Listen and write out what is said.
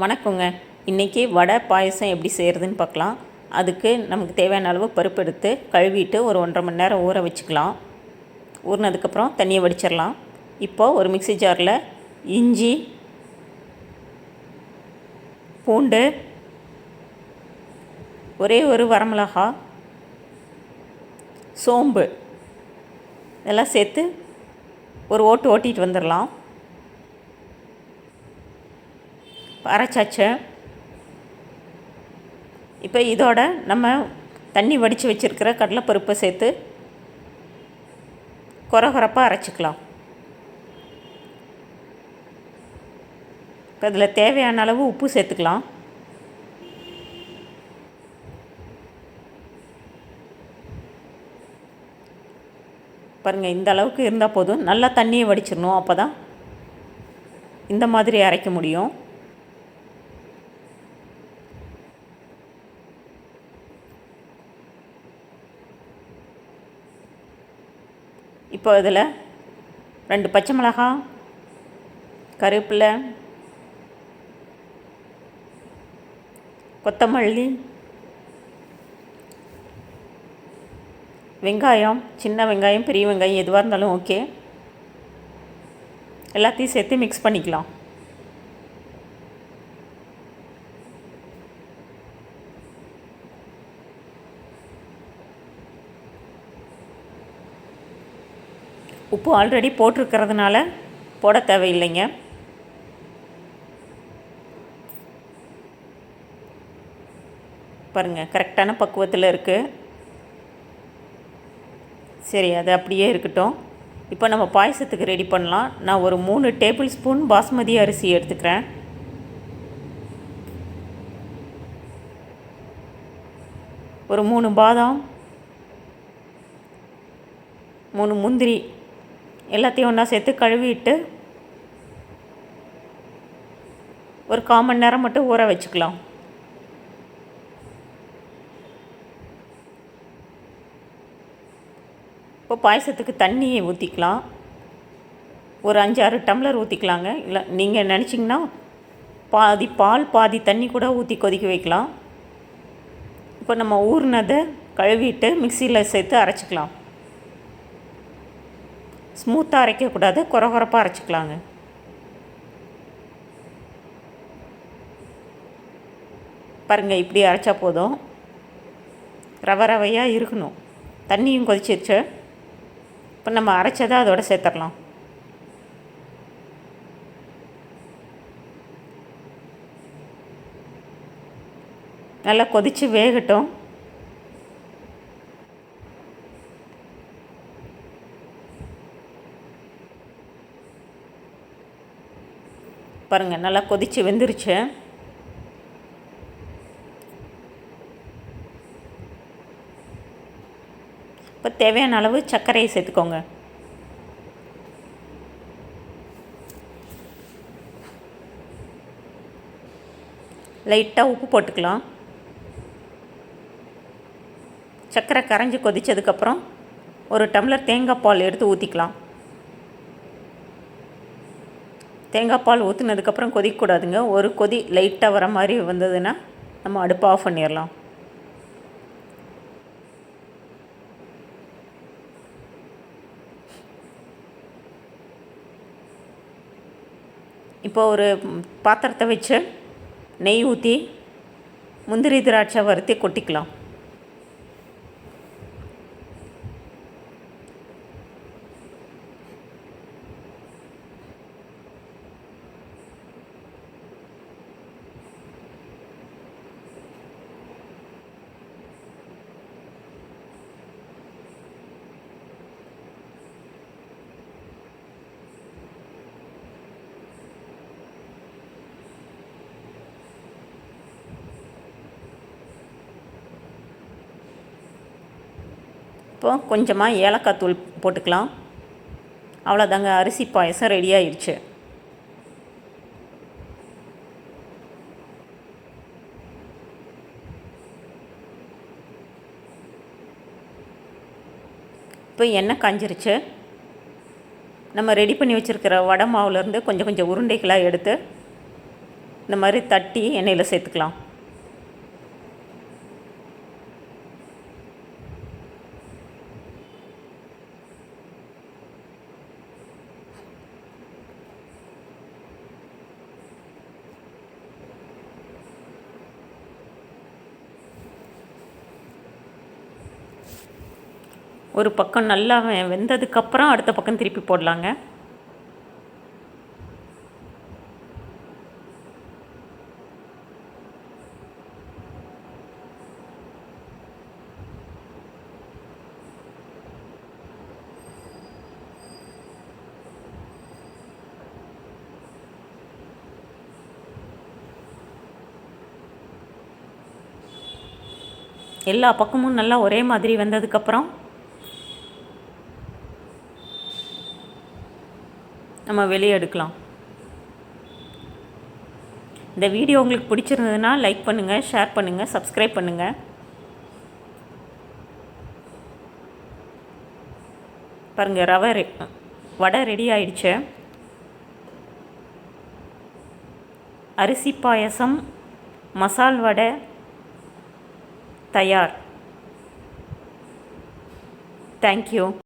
வணக்கங்க. இன்றைக்கி வடை பாயசம் எப்படி செய்கிறதுன்னு பார்க்கலாம். அதுக்கு நமக்கு தேவையான அளவு பருப்பு எடுத்து கழுவிட்டு ஒரு ஒன்றரை மணி நேரம் ஊற வச்சுக்கலாம். ஊறினதுக்கப்புறம் தண்ணியை வடிச்சிடலாம். இப்போது ஒரு மிக்ஸி ஜாரில் இஞ்சி பூண்டு ஒரே ஒரு வரமிளகா சோம்பு இதெல்லாம் சேர்த்து ஒரு ஓட்டு ஓட்டிகிட்டு வந்துடலாம். அரைச்சாச்சு. இப்போ இதோட நம்ம தண்ணி வடித்து வச்சுருக்கிற கடலைப்பருப்பை சேர்த்து குறகுறப்பாக அரைச்சிக்கலாம். இப்போ இதில் தேவையான அளவு உப்பு சேர்த்துக்கலாம். பாருங்கள் இந்த அளவுக்கு இருந்தால் போதும். நல்லா தண்ணியை வடிச்சிடணும் அப்போ தான் இந்த மாதிரி அரைக்க முடியும். இப்போ இதில் ரெண்டு பச்சை மிளகாய் கருவேப்பிலை கொத்தமல்லி வெங்காயம் சின்ன வெங்காயம் பெரிய வெங்காயம் எதுவாக இருந்தாலும் ஓகே. எல்லாத்தையும் சேர்த்து மிக்ஸ் பண்ணிக்கலாம். உப்பு ஆல்ரெடி போட்டிருக்கிறதுனால போட தேவையில்லைங்க. பாருங்கள் கரெக்டான பக்குவத்தில் இருக்குது சரி அது அப்படியே இருக்கட்டும். இப்போ நம்ம பாயசத்துக்கு ரெடி பண்ணலாம். நான் ஒரு மூணு டேபிள் ஸ்பூன் பாஸ்மதி அரிசி எடுத்துக்கிறேன். ஒரு மூணு பாதாம் மூணு முந்திரி எல்லாத்தையும் ஒன்றா சேர்த்து கழுவிட்டு ஒரு கால் மணி நேரம் மட்டும் ஊற வச்சுக்கலாம். இப்போ பாயசத்துக்கு தண்ணியை ஊற்றிக்கலாம் ஒரு அஞ்சாறு டம்ளர் ஊற்றிக்கலாங்க இல்லை நீங்கள் நினச்சிங்கன்னா பாதி பால் பாதி தண்ணி கூட ஊற்றி கொதிக்க வைக்கலாம். இப்போ நம்ம ஊறினதை கழுவிட்டு மிக்சியில் சேர்த்து அரைச்சிக்கலாம். ஸ்மூத்தாக அரைக்கக்கூடாது குறகுறப்பாக அரைச்சிக்கலாங்க. பாருங்கள் இப்படி அரைச்சா போதும். ரவை ரவையாக இருக்கணும். தண்ணியும் கொதிச்சிருச்சு. இப்போ நம்ம அரைச்சதை அதோட சேர்த்துடலாம். நல்லா கொதித்து வேகட்டும். பாருங்கள் நல்லா கொதித்து வெந்துருச்சு. இப்போ தேவையான அளவு சர்க்கரையை சேர்த்துக்கோங்க. லைட்டாக உப்பு போட்டுக்கலாம். சர்க்கரை கரைஞ்சி கொதித்ததுக்கப்புறம் ஒரு டம்ளர் தேங்காய் பால் எடுத்து ஊற்றிக்கலாம் தேங்காய் பால் ஊற்றுனதுக்கப்புறம் கொதிக்கக்கூடாதுங்க. ஒரு கொதி லைட்டாக வர மாதிரி வந்ததுன்னா நம்ம அடுப்பை ஆஃப் பண்ணிடலாம். இப்போ ஒரு பாத்திரத்தை வச்சு நெய் ஊற்றி முந்திரி திராட்சை வறுத்தி கொட்டிக்கலாம். இப்போ கொஞ்சமாக ஏலக்காய் தூள் போட்டுக்கலாம். அவ்வளோதாங்க அரிசி பாயசம் ரெடி ஆயிடுச்சு இப்போ எண்ணெய் காஞ்சிருச்சு. நம்ம ரெடி பண்ணி வச்சுருக்கிற வடை மாவுலேருந்து கொஞ்சம் கொஞ்சம் உருண்டைகளாக எடுத்து இந்த மாதிரி தட்டி எண்ணெயில் சேர்த்துக்கலாம். ஒரு பக்கம் நல்லா வெந்ததுக்கப்புறம் அடுத்த பக்கம் திருப்பி போடலாங்க. எல்லா பக்கமும் நல்லா ஒரே மாதிரி வந்ததுக்கப்புறம் நம்ம வெளியே எடுக்கலாம். இந்த வீடியோ உங்களுக்கு பிடிச்சிருந்ததுன்னா லைக் பண்ணுங்கள் ஷேர் பண்ணுங்கள் சப்ஸ்கிரைப் பண்ணுங்கள் பாருங்கள் ரவை ரெ வடை ரெடி ஆயிடுச்சு. அரிசி பாயசம் மசால் வடை தயார். தேங்க்யூ